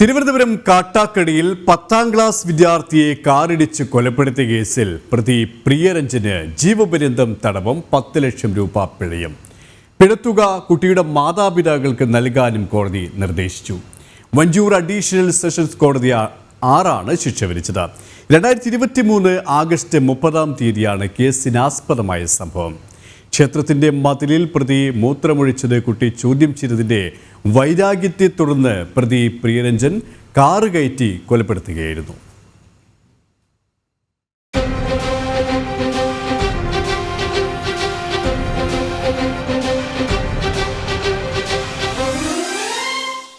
തിരുവനന്തപുരം കാട്ടാക്കടിയിൽ പത്താം ക്ലാസ് വിദ്യാർത്ഥിയെ കാറിടിച്ച് കൊലപ്പെടുത്തിയ കേസിൽ പ്രതി പ്രിയരഞ്ജന് ജീവപര്യന്തം തടവും പത്ത് ലക്ഷം രൂപ പിഴയും. പിഴത്തുക കുട്ടിയുടെ മാതാപിതാക്കൾക്ക് നൽകാനും കോടതി നിർദ്ദേശിച്ചു. വഞ്ചൂർ അഡീഷണൽ സെഷൻസ് കോടതി ആറാണ് ശിക്ഷ വിധിച്ചത്. രണ്ടായിരത്തി ഇരുപത്തി മൂന്ന് ആഗസ്റ്റ് മുപ്പതാം തീയതിയാണ് കേസിനാസ്പദമായ സംഭവം. ക്ഷേത്രത്തിന്റെ മതിലിൽ പ്രതി മൂത്രമൊഴിച്ചത് കുട്ടി ചോദ്യം ചെയ്തതിന്റെ വൈരാഗ്യത്തെ തുടർന്ന് പ്രതി പ്രിയരഞ്ജൻ കാറ് കയറ്റി കൊലപ്പെടുത്തുകയായിരുന്നു.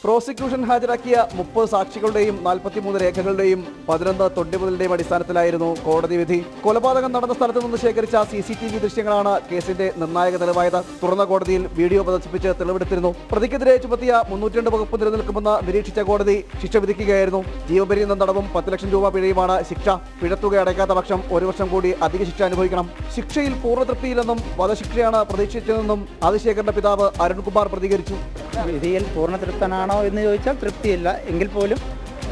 പ്രോസിക്യൂഷൻ ഹാജരാക്കിയ മുപ്പത് സാക്ഷികളുടെയും നാൽപ്പത്തിമൂന്ന് രേഖകളുടെയും പതിനൊന്ന് തൊണ്ടിമുതലിന്റെയും അടിസ്ഥാനത്തിലായിരുന്നു കോടതി വിധി. കൊലപാതകം നടന്ന സ്ഥലത്ത് നിന്ന് ശേഖരിച്ച സി സി ടി വി ദൃശ്യങ്ങളാണ് കേസിന്റെ നിർണായക തെളിവായത് തുറന്ന കോടതിയിൽ വീഡിയോ പ്രദർശിപ്പിച്ച് തെളിവെടുത്തിരുന്നു. പ്രതിക്കെതിരെ ചുമത്തിയ മുന്നൂറ്റി രണ്ട് വകുപ്പ് നിലനിൽക്കുമെന്ന് നിരീക്ഷിച്ച കോടതി ശിക്ഷ വിധിക്കുകയായിരുന്നു. ജീവപര്യന്തം തടവും പത്ത് ലക്ഷം രൂപ പിഴയുമാണ് ശിക്ഷ. പിഴത്തുക അടയ്ക്കാത്ത പക്ഷം ഒരു വർഷം കൂടി അധിക ശിക്ഷ അനുഭവിക്കണം. ശിക്ഷയിൽ പൂർണതൃപ്തിയില്ലെന്നും വധശിക്ഷയാണ് പ്രതീക്ഷിച്ചതെന്നും ആദിശേഖരന്റെ പിതാവ് അരുൺകുമാർ പ്രതികരിച്ചു. വിധിയിൽ പൂർണ തൃപ്തനാണോ എന്ന് ചോദിച്ചാൽ തൃപ്തിയില്ല. എങ്കിൽ പോലും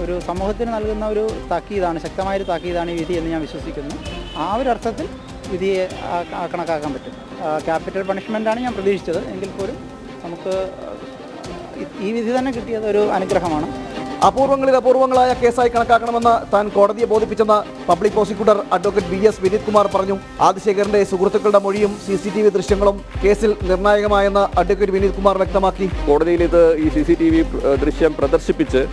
ഒരു സമൂഹത്തിന് നൽകുന്ന ഒരു താക്കീതാണ് ശക്തമായൊരു താക്കീതാണ് ഈ വിധി എന്ന് ഞാൻ വിശ്വസിക്കുന്നു. ആ ഒരു അർത്ഥത്തിൽ വിധിയെ കണക്കാക്കാൻ പറ്റും. ക്യാപിറ്റൽ പണിഷ്മെന്റാണ് ഞാൻ പ്രതീക്ഷിച്ചത്. എങ്കിൽ പോലും നമുക്ക് ഈ വിധി തന്നെ കിട്ടിയത് ഒരു അനുഗ്രഹമാണ്. അപൂർവങ്ങളിൽ അപൂർവങ്ങളായ കേസായി കണക്കാക്കണമെന്ന് താൻ കോടതിയെ ബോധിപ്പിച്ചെന്ന് public prosecutor advocate B S Vineeth Kumar പറഞ്ഞു. ആദിശേഖരന്റെ സുഹൃത്തുക്കളുടെ മൊഴിയും സി സി ടി വി ദൃശ്യങ്ങളും കേസിൽ നിർണായകമായെന്ന് അഡ്വക്കേറ്റ് വിനീത് കുമാർ വ്യക്തമാക്കി. കോടതിയിൽ ഇത് ഈ സി സി ടി വി ദൃശ്യം പ്രദർശിപ്പിച്ച്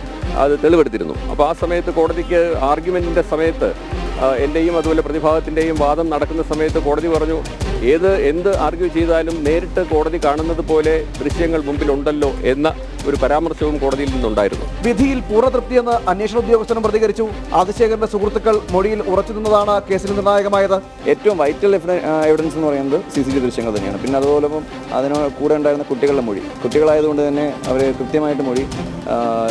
അത് തെളിവെടുത്തിരുന്നു. അപ്പോൾ ആ സമയത്ത് കോടതിക്ക് ആർഗ്യുമെന്റിന്റെ സമയത്ത് എന്റെയും അതുപോലെ പ്രതിഭാഗത്തിന്റെയും വാദം നടക്കുന്ന സമയത്ത് കോടതി പറഞ്ഞു ഏത് എന്ത് ആർഗ്യൂ ചെയ്താലും നേരിട്ട് കോടതി കാണുന്നത് പോലെ ദൃശ്യങ്ങൾ മുമ്പിലുണ്ടല്ലോ എന്ന ഒരു പരാമർശവും കോടതിയിൽ നിന്നുണ്ടായിരുന്നു. വിധിയിൽ പൂർണതൃപ്തിയെന്ന് അന്വേഷണ ഉദ്യോഗസ്ഥനും പ്രതികരിച്ചു. ആദിശേഖരന്റെ സുഹൃത്തുക്കൾ മൊഴിയിൽ ഉറച്ചു നിന്നതാണ് കേസിൽ നിർണായകമായത്. ഏറ്റവും വൈറ്റൽ എവിഡൻസ് എന്ന് പറയുന്നത് സി സി ടി ദൃശ്യങ്ങൾ തന്നെയാണ്. പിന്നെ അതുപോലെ അതിന് കൂടെ ഉണ്ടായിരുന്ന കുട്ടികളുടെ മൊഴി. കുട്ടികളായതുകൊണ്ട് തന്നെ അവർ കൃത്യമായിട്ട് മൊഴി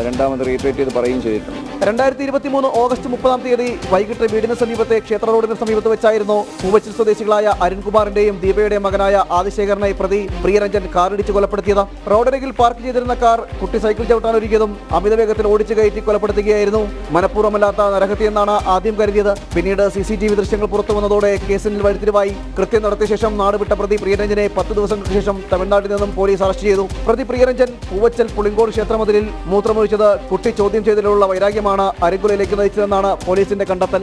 രണ്ടാമത് റീട്രേറ്റ് ചെയ്ത് പറയുകയും ചെയ്തിട്ടുണ്ട്. രണ്ടായിരത്തി ഇരുപത്തി മൂന്ന് ഓഗസ്റ്റ് മുപ്പതാം തീയതി വൈകിട്ട് വീടിന് സമീപത്തെ ക്ഷേത്ര റോഡിന് സമീപത്ത് വെച്ചായിരുന്നു പൂവച്ചിൽ സ്വദേശികളായ അരുൺകുമാറിന്റെയും ദീപയുടെയും മകനായ ആദിശേഖരനെ പ്രതി പ്രിയരഞ്ജൻ കാറിടിച്ച് കൊലപ്പെടുത്തിയത്. റോഡരികിൽ പാർക്ക് ചെയ്തിരുന്ന കാർ കുട്ടി സൈക്കിൾ ചവിട്ടാൻ ഒരുക്കിയതും അമിത വേഗത്തിൽ ഓടിച്ചു കയറ്റി കൊലപ്പെടുത്തുകയായിരുന്നു. മനഃപൂർവമല്ലാത്ത നരഹത്യയെന്നാണ് ആദ്യം കരുതിയത്. പിന്നീട് സി സി ടി വി ദൃശ്യങ്ങൾ പുറത്തു വന്നതോടെ കേസിൽ വഴിത്തിരിവായി. കൃത്യം നടത്തിയ ശേഷം നാടുവിട്ട പ്രതി പ്രിയരഞ്ജനെ പത്ത് ദിവസങ്ങൾക്ക് ശേഷം തമിഴ്നാട്ടിൽ നിന്നും പോലീസ് അറസ്റ്റ് ചെയ്തു. പ്രതി പ്രിയരഞ്ജൻ പൂവച്ചൽ പുളിങ്കോട് ക്ഷേത്രമതിലിൽ മൂത്രമൊഴിച്ചത് കുട്ടി ചോദ്യം ചെയ്തതിലുള്ള വൈരാഗ്യമാണ് അരിങ്കുലയിലേക്ക് നയിച്ചതെന്നാണ് പോലീസിന്റെ കണ്ടെത്തൽ.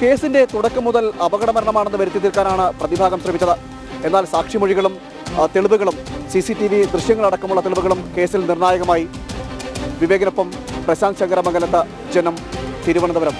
കേസിന്റെ തുടക്കം മുതൽ അപകടമരണമാണെന്ന് വരുത്തി തീർക്കാനാണ് പ്രതിഭാഗം ശ്രമിച്ചത്. എന്നാൽ സാക്ഷിമൊഴികളും തെളിവുകളും സി സി ടി വി ദൃശ്യങ്ങളടക്കമുള്ള തെളിവുകളും കേസിൽ നിർണായകമായി. വിവേകിനൊപ്പം പ്രശാന്ത് ശങ്കരമംഗലത്ത് ജനം തിരുവനന്തപുരം.